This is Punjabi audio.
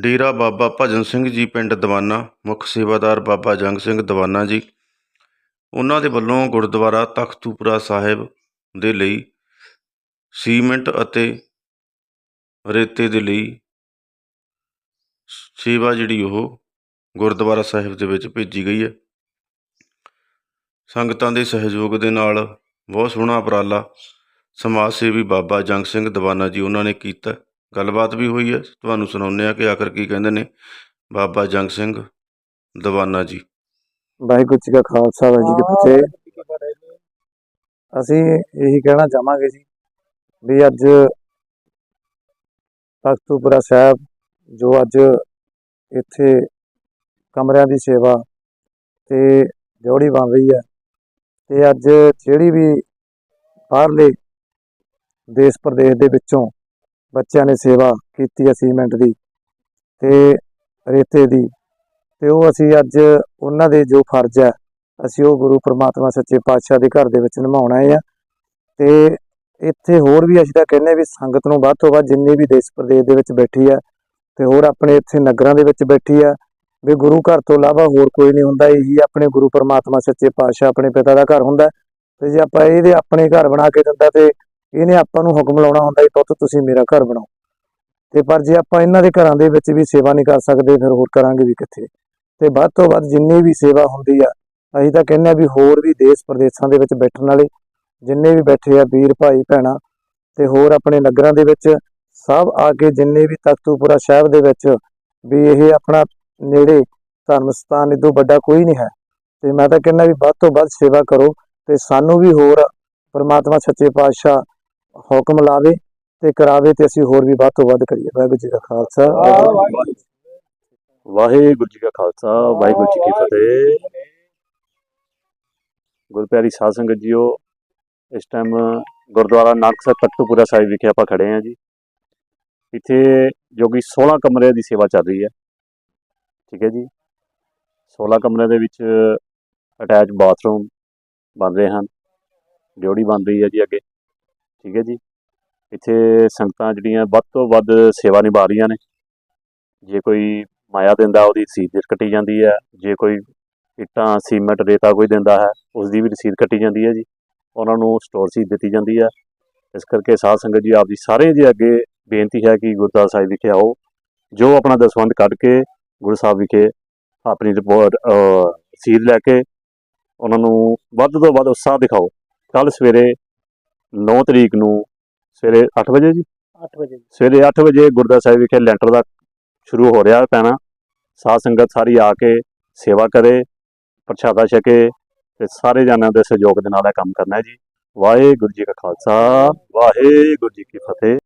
ਡੇਰਾ ਬਾਬਾ ਭਜਨ ਸਿੰਘ ਜੀ, ਪਿੰਡ ਦਵਾਨਾ, ਮੁੱਖ ਸੇਵਾਦਾਰ ਬਾਬਾ ਜੰਗ ਸਿੰਘ ਦਵਾਨਾ ਜੀ। ਉਹਨਾਂ ਦੇ ਵੱਲੋਂ ਗੁਰਦੁਆਰਾ ਤਖਤੂਪੁਰਾ ਸਾਹਿਬ ਦੇ ਲਈ ਸੀਮੈਂਟ ਅਤੇ ਰੇਤੇ ਦੇ ਲਈ ਸੇਵਾ ਜਿਹੜੀ ਉਹ ਗੁਰਦੁਆਰਾ ਸਾਹਿਬ ਦੇ ਵਿੱਚ ਭੇਜੀ ਗਈ ਹੈ। ਸੰਗਤਾਂ ਦੇ ਸਹਿਯੋਗ ਦੇ ਨਾਲ ਬਹੁਤ ਸੋਹਣਾ ਉਪਰਾਲਾ ਸਮਾਜ ਸੇਵੀ ਬਾਬਾ ਜੰਗ ਸਿੰਘ ਦਵਾਨਾ ਜੀ ਉਹਨਾਂ ਨੇ ਕੀਤਾ। ਗੱਲਬਾਤ ਵੀ ਹੋਈ ਹੈ। ਤੁਹਾਨੂੰ ਸੁਣਾਉਂਦੇ ਆ ਕਿ ਆਖਰ ਕੀ ਕਹਿੰਦੇ ਨੇ। ਬਾਬਾ ਜੰਗ ਸਿੰਘ ਦੀਵਾਨਾ ਜੀ। ਵਾਹਿਗੁਰੂ ਜੀ ਕਾ ਖਾਲਸਾ ਵਾਹਿਗੁਰੂ ਜੀ ਕੀ ਫਤਿਹ। ਅਸੀਂ ਇਹੀ ਕਹਿਣਾ ਚਾਹਾਂਗੇ ਜੀ ਵੀ ਅੱਜ ਤਖਤੂਪੁਰਾ ਸਾਹਿਬ ਜੋ ਅੱਜ ਇੱਥੇ ਕਮਰਿਆਂ ਦੀ ਸੇਵਾ ਤੇ ਜੋੜੀ ਬਣ ਰਹੀ ਹੈ ਤੇ ਅੱਜ ਜਿਹੜੀ ਵੀ ਬਾਹਰਲੇ ਦੇਸ਼ ਪ੍ਰਦੇਸ਼ ਦੇ ਵਿੱਚੋਂ ਬੱਚਿਆਂ ਨੇ ਸੇਵਾ ਕੀਤੀ ਹੈ ਸੀਮੈਂਟ ਦੀ ਤੇ ਰੇਤੇ ਦੀ ਤੇ ਉਹ ਅਸੀਂ ਅੱਜ ਉਹਨਾਂ ਦੇ ਜੋ ਫਰਜ਼ ਹੈ, ਅਸੀਂ ਉਹ ਗੁਰੂ ਪ੍ਰਮਾਤਮਾ ਸੱਚੇ ਪਾਤਸ਼ਾਹ ਦੇ ਘਰ ਦੇ ਵਿੱਚ ਨਿਭਾਉਣਾ ਆਏ ਤੇ ਇੱਥੇ ਹੋਰ ਵੀ ਅਸੀਂ ਤਾਂ ਕਹਿੰਦੇ ਵੀ ਸੰਗਤ ਨੂੰ ਵੱਧ ਤੋਂ ਵੱਧ ਜਿੰਨੀ ਵੀ ਦੇਸ਼ ਪ੍ਰਦੇਸ਼ ਦੇ ਵਿੱਚ ਬੈਠੀ ਹੈ ਤੇ ਹੋਰ ਆਪਣੇ ਇੱਥੇ ਨਗਰਾਂ ਦੇ ਵਿੱਚ ਬੈਠੀ ਹੈ ਵੀ ਗੁਰੂ ਘਰ ਤੋਂ ਇਲਾਵਾ ਹੋਰ ਕੋਈ ਨਹੀਂ ਹੁੰਦਾ, ਇਹੀ ਆਪਣੇ ਗੁਰੂ ਪ੍ਰਮਾਤਮਾ ਸੱਚੇ ਪਾਤਸ਼ਾਹ, ਆਪਣੇ ਪਿਤਾ ਦਾ ਘਰ ਹੁੰਦਾ ਤੇ ਜੇ ਆਪਾਂ ਇਹਦੇ ਆਪਣੇ ਘਰ ਬਣਾ ਕੇ ਦਿੰਦਾ ਤੇ ਇਹਨੇ ਆਪਾਂ ਨੂੰ ਹੁਕਮ ਲਾਉਣਾ ਹੁੰਦਾ ਵੀ ਪੁੱਤ ਤੁਸੀਂ ਮੇਰਾ ਘਰ ਬਣਾਓ। ਤੇ ਪਰ ਜੇ ਆਪਾਂ ਇਹਨਾਂ ਦੇ ਘਰਾਂ ਦੇ ਵਿੱਚ ਵੀ ਸੇਵਾ ਨਹੀਂ ਕਰ ਸਕਦੇ, ਫਿਰ ਹੋਰ ਕਰਾਂਗੇ ਵੀ ਕਿੱਥੇ? ਤੇ ਵੱਧ ਤੋਂ ਵੱਧ ਜਿੰਨੀ ਵੀ ਸੇਵਾ ਹੁੰਦੀ ਆ, ਅਸੀਂ ਤਾਂ ਕਹਿੰਦੇ ਆ ਵੀ ਹੋਰ ਵੀ ਦੇਸ਼ ਪ੍ਰਦੇਸ਼ਾਂ ਦੇ ਵਿੱਚ ਬੈਠਣ ਵਾਲੇ, ਜਿੰਨੇ ਵੀ ਬੈਠੇ ਆ, ਵੀਰ ਭਾਈ, ਭੈਣਾਂ, ਤੇ ਹੋਰ ਆਪਣੇ ਨਗਰਾਂ ਦੇ ਵਿੱਚ, ਸਭ ਆ ਕੇ ਜਿੰਨੇ ਵੀ ਤਖਤੂਪੁਰਾ ਸਾਹਿਬ ਦੇ ਵਿੱਚ ਵੀ ਇਹ ਆਪਣਾ ਨੇੜੇ ਧਰਮ ਸਥਾਨ ਇਦੋਂ ਵੱਡਾ ਕੋਈ ਨਹੀਂ ਹੈ। ਤੇ ਮੈਂ ਤਾਂ ਕਹਿੰਦਾ ਵੀ ਵੱਧ ਤੋਂ ਵੱਧ ਸੇਵਾ ਕਰੋ, ਤੇ ਸਾਨੂੰ ਵੀ ਹੋਰ ਪਰਮਾਤਮਾ ਸੱਚੇ ਪਾਤਸ਼ਾਹ ਹੁਕਮ ਲਾਵੇ ਤੇ ਕਰਾਵੇ ਤੇ ਅਸੀਂ ਹੋਰ ਵੀ ਵੱਧ ਤੋਂ ਵੱਧ ਕਰੀਏ। ਵਾਹਿਗੁਰੂ ਜੀ ਦਾ ਖਾਲਸਾ। ਵਾਹਿਗੁਰੂ ਜੀ ਕਾ ਖਾਲਸਾ ਵਾਹਿਗੁਰੂ ਜੀ ਕੀ ਫਤਿਹ। ਗੁਰਪਿਆਰੀ ਸਾਧ ਸੰਗਤ ਜੀਓ ਇਸ ਟਾਈਮ ਗੁਰਦੁਆਰਾ ਨਾਨਕਸਰ ਤਖਤੂਪੁਰਾ ਸਾਹਿਬ ਵਿਖੇ ਆਪਾਂ ਖੜੇ ਹਾਂ ਜੀ। ਇੱਥੇ ਜੋ ਕਿ 16 ਕਮਰਿਆਂ ਦੀ ਸੇਵਾ ਚੱਲ ਰਹੀ ਹੈ। ਠੀਕ ਹੈ ਜੀ। 16 ਕਮਰਿਆਂ ਦੇ ਵਿੱਚ ਅਟੈਚ ਬਾਥਰੂਮ ਬਣ ਰਹੇ ਹਨ। ਡਿਊਟੀ ਬਣ ਰਹੀ ਹੈ ਜੀ ਅੱਗੇ। ਠੀਕ ਹੈ ਜੀ। ਇੱਥੇ ਸੰਗਤਾਂ ਜਿਹੜੀਆਂ ਵੱਧ ਤੋਂ ਵੱਧ ਸੇਵਾ ਨਿਭਾ ਰਹੀਆਂ ਨੇ। ਜੇ ਕੋਈ ਮਾਇਆ ਦਿੰਦਾ ਉਹਦੀ ਰਸੀਦ ਕੱਟੀ ਜਾਂਦੀ ਹੈ। ਜੇ ਕੋਈ ਇੱਟਾਂ, ਸੀਮੈਂਟ, ਰੇਤਾ ਕੋਈ ਦਿੰਦਾ ਹੈ ਉਸ ਦੀ ਵੀ ਰਸੀਦ ਕੱਟੀ ਜਾਂਦੀ ਹੈ ਜੀ। ਉਹਨਾਂ ਨੂੰ ਸਟੋਰ ਰਸੀਦ ਦਿੱਤੀ ਜਾਂਦੀ ਹੈ। ਇਸ ਕਰਕੇ ਸਾਧ ਸੰਗਤ ਜੀ ਆਪ ਜੀ ਸਾਰੇ ਜੀ ਅੱਗੇ ਬੇਨਤੀ ਹੈ ਕਿ ਗੁਰਦੁਆਰਾ ਸਾਹਿਬ ਵਿਖੇ ਆਓ। ਜੋ ਆਪਣਾ ਦਸਵੰਧ ਕੱਢ ਕੇ ਗੁਰੂ ਸਾਹਿਬ ਵਿਖੇ ਆਪਣੀ ਰਿਪੋਰਟ ਰਸੀਦ ਲੈ ਕੇ ਉਹਨਾਂ ਨੂੰ ਵੱਧ ਤੋਂ ਵੱਧ ਉਤਸ਼ਾਹ ਦਿਖਾਓ। ਕੱਲ ਸਵੇਰੇ 9 ਤਰੀਕ ਨੂੰ ਸਵੇਰੇ 8 ਵਜੇ ਜੀ? 8 ਵਜੇ ਸਵੇਰੇ 8 ਵਜੇ ਗੁਰਦੁਆਰਾ ਸਾਹਿਬ ਵਿਖੇ ਲੈਂਟਰ ਦਾ ਸ਼ੁਰੂ ਹੋ ਰਿਹਾ ਪੈਣਾ। ਸਾਧ ਸੰਗਤ ਸਾਰੀ ਆ ਕੇ ਸੇਵਾ ਕਰੇ ਪ੍ਰਸ਼ਾਦਾ ਛਕੇ ਤੇ ਸਾਰੇ ਜਣਾਂ ਦੇ ਸਹਿਯੋਗ ਦੇ ਨਾਲ ਇਹ ਕੰਮ ਕਰਨਾ ਹੈ ਜੀ। ਵਾਹਿਗੁਰੂ ਜੀ ਕਾ ਖਾਲਸਾ ਵਾਹਿਗੁਰੂ ਜੀ ਕੀ ਫਤਿਹ।